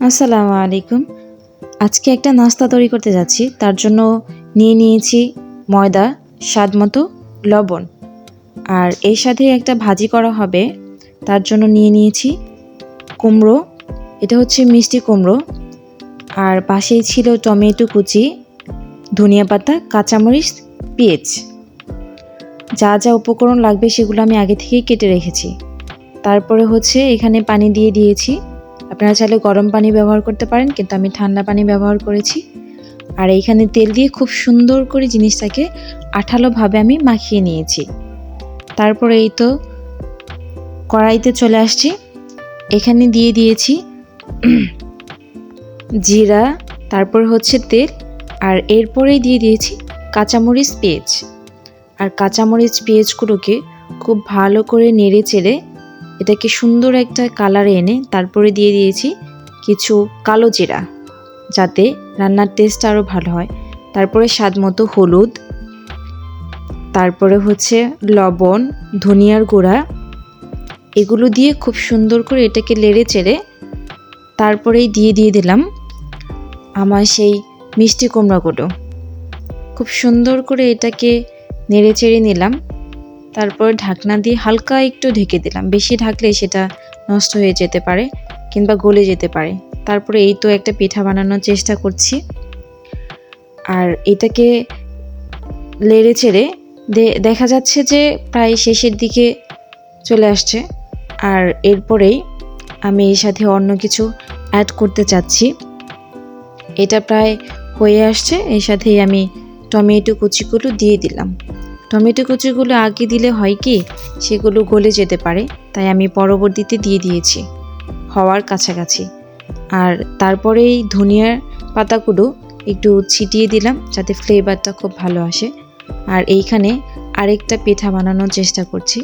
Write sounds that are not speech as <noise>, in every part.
আসসালামু আলাইকুম। আজকে একটা নাস্তা তৈরি করতে যাচ্ছি। তার জন্য নিয়ে নিয়েছি ময়দা, স্বাদ মতো লবণ। আর এর সাথে একটা ভাজি করা হবে। তার জন্য নিয়ে নিয়েছি কুমড়ো। এটা হচ্ছে মিষ্টি কুমড়ো। আর পাশেই ছিল টমেটো কুচি, ধনিয়া পাতা, কাঁচামরিচ, পেঁয়াজ। যা যা উপকরণ লাগবে সেগুলো আমি আগে থেকেই কেটে রেখেছি। তারপরে হচ্ছে এখানে পানি দিয়ে দিয়েছি আপনারা চাইলে গরম পানি ব্যবহার করতে পারেন, কিন্তু আমি ঠান্ডা পানি ব্যবহার করেছি। আর এইখানে তেল দিয়ে খুব সুন্দর করে জিনিসটাকে আঠালোভাবে আমি মাখিয়ে নিয়েছি। তারপরে এই তো কড়াইতে চলে আসছি। এখানে দিয়ে দিয়েছি <clears throat> জিরা, তারপর হচ্ছে তেল, আর এরপরেই দিয়ে দিয়েছি কাঁচামরিচ পেঁয়াজ। আর কাঁচামরিচ পেঁয়াজগুলোকে খুব ভালো করে নেড়ে চেড়ে এটাকে সুন্দর একটা কালার এনে তারপরে দিয়ে দিয়েছি কিছু কালো জিরা, যাতে রান্নার টেস্ট আরও ভালো হয়। তারপরে স্বাদ মতো হলুদ, তারপরে হচ্ছে লবণ, ধনিয়ার গুঁড়া, এগুলো দিয়ে খুব সুন্দর করে এটাকে লেড়ে চেড়ে তারপরেই দিয়ে দিয়ে দিলাম আমার সেই মিষ্টি কুমড়াগুলো। খুব সুন্দর করে এটাকে নেড়ে চেড়ে নিলাম। তারপর ঢাকনা দিয়ে হালকা একটু ঢেকে দিলাম। বেশি ঢাকলে সেটা নষ্ট হয়ে যেতে পারে কিংবা গলে যেতে পারে। তারপরে এই তো একটা পিঠা বানানোর চেষ্টা করছি। আর এটাকে লেড়ে চেড়ে দেখা যাচ্ছে যে প্রায় শেষের দিকে চলে আসছে। আর এরপরেই আমি এর সাথে অন্য কিছু অ্যাড করতে চাচ্ছি। এটা প্রায় হয়ে আসছে। এর সাথেই আমি টমেটো কুচিগুলো দিয়ে দিলাম। টমেটো কুচিগুলো আগে দিলে হয় কি, সেগুলো গলে যেতে পারে, তাই আমি পরবর্তীতে দিয়ে দিয়েছি, হওয়ার কাছাকাছি। আর তারপরে এই ধনিয়ার পাতাগুলো একটু ছিটিয়ে দিলাম, যাতে ফ্লেভারটা খুব ভালো আসে। আর এইখানে আরেকটা পিঠা বানানোর চেষ্টা করছি।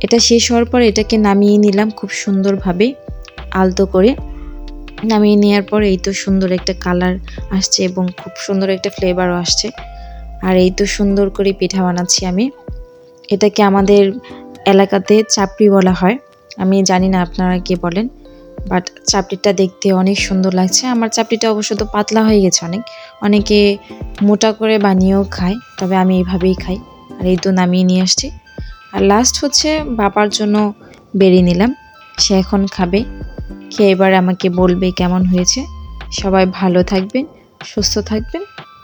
এটা শেষ হওয়ার পর এটাকে নামিয়ে নিলাম খুব সুন্দরভাবে, আলতো করে। নামিয়ে নেওয়ার পর এই তো সুন্দর একটা কালার আসছে এবং খুব সুন্দর একটা ফ্লেভারও আসছে। আর এই তো সুন্দর করে পিঠা বানাচ্ছি আমি। এটাকে আমাদের এলাকাতে চাপড়ি বলা হয়। আমি জানি না আপনারা কে বলেন বাট চাপড়িটা দেখতে অনেক সুন্দর লাগছে। আমার চাপড়িটা অবশ্য তো পাতলা হয়ে গেছে অনেক। অনেকে মোটা করে বানিয়েও খায়, তবে আমি এইভাবেই খাই। আর এই তো নামিয়ে নিয়ে আসছি। আর লাস্ট হচ্ছে বাবার জন্য বেরিয়ে নিলাম। সে এখন খাবে। খেয়ে এবার আমাকে বলবে কেমন হয়েছে। সবাই ভালো থাকবেন, সুস্থ থাকবেন।